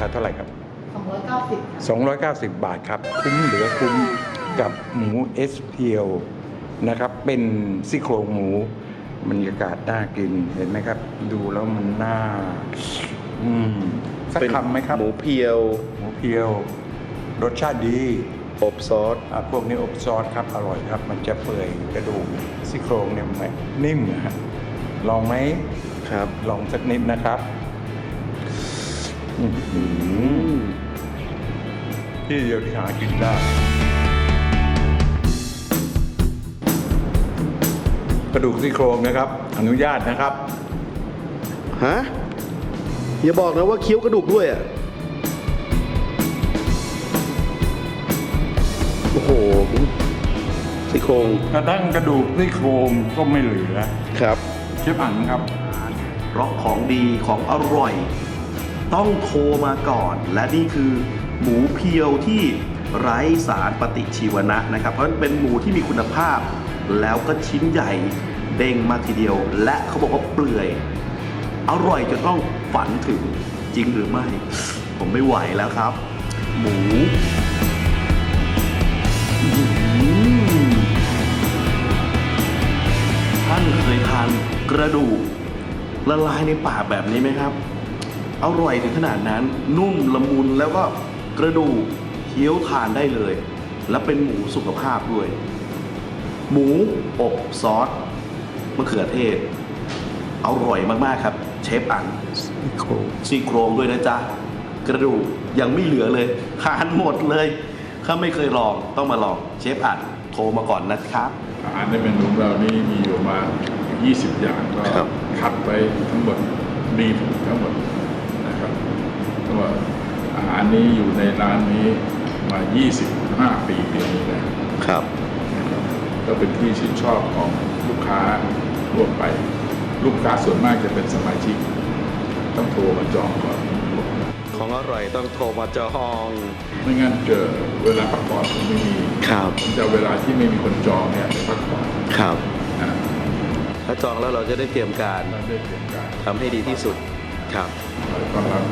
คาเท่าไหร่ครับ 290ค่ะ290 บาทครับ คุ้มเหลือคุ้มกับหมูเอสเพียวนะครับ เป็นซี่โครงหมูบรรยากาศน่ากินเห็นไหมครับ ดูแล้วมันน่า อืมสักเป็นคำไหมครับ หมูเพียว หมูเพียว รสชาติดีอบซอสอะพวกนี้อบซอสครับ อร่อยครับ มันจะเปื่อยกระดูกซี่โครงเนี่ยมันนิ่มนะฮะลองไหมครับ ลองสักนิดนะครับอื้อหือ ที่เดียวที่หากินได้ กระดูกซี่โครงนะครับ อนุญาตนะครับ ฮะ อย่าบอกนะว่าเคี้ยวกระดูกด้วยอะ โอ้โหซี่โครงกระทั่งกระดูกซี่โครงก็ไม่เหลือ ครับ เชฟอันครับ เพราะของดีของอร่อย ต้องโทรมาก่อน และนี่คือหมูเพียวที่ไร้สารปฏิชีวนะนะครับ เพราะเป็นหมูที่มีคุณภาพ แล้วก็ชิ้นใหญ่เด้งมากทีเดียว และเขาบอกว่าเปลื่อย อร่อยจนต้องฝันถึงจริงหรือไม่ ผมไม่ไหวแล้วครับ หมูท่านเคยทานกระดูกละลายในปากแบบนี้ไหมครับ อร่อยถึงขนาดนั้น นุ่มละมุนแล้วก็กระดูกเคี้ยวทานได้เลย และเป็นหมูสุขภาพด้วย หมูอบซอสมะเขือเทศ อร่อยมากๆครับ เชฟอันซี่โครงซี่โครงด้วยนะจ๊ะ กระดูกยังไม่เหลือเลยทานหมดเลย ถ้าไม่เคยลองต้องมาลองเชฟอันโทรมาก่อนนะครับ อาหารในเมนูของเรานี่มีอยู่ประมาณ20 อย่างก็ครับ คัดไปทั้งหมดดีทั้งหมด ว่าอาหารนี้อยู่ในร้านนี้มา 25 ปีปีนี้แล้วครับนะครับ ก็เป็นที่ชื่นชอบของลูกค้าทั่วไป ลูกค้าส่วนมากจะเป็นสมาชิก ต้องโทรมาจองก่อนของอร่อยต้องโทรมาจองไม่งั้นเกิดเวลาพักผ่อนผมไม่มีครับผมจะเอาเวลาที่ไม่มีคนจองเนี่ยไปพักผ่อนครับนะถ้าจองแล้วเราจะได้เตรียมการนั่นได้เตรียมการทำให้ดีที่สุดครับต้อนรับ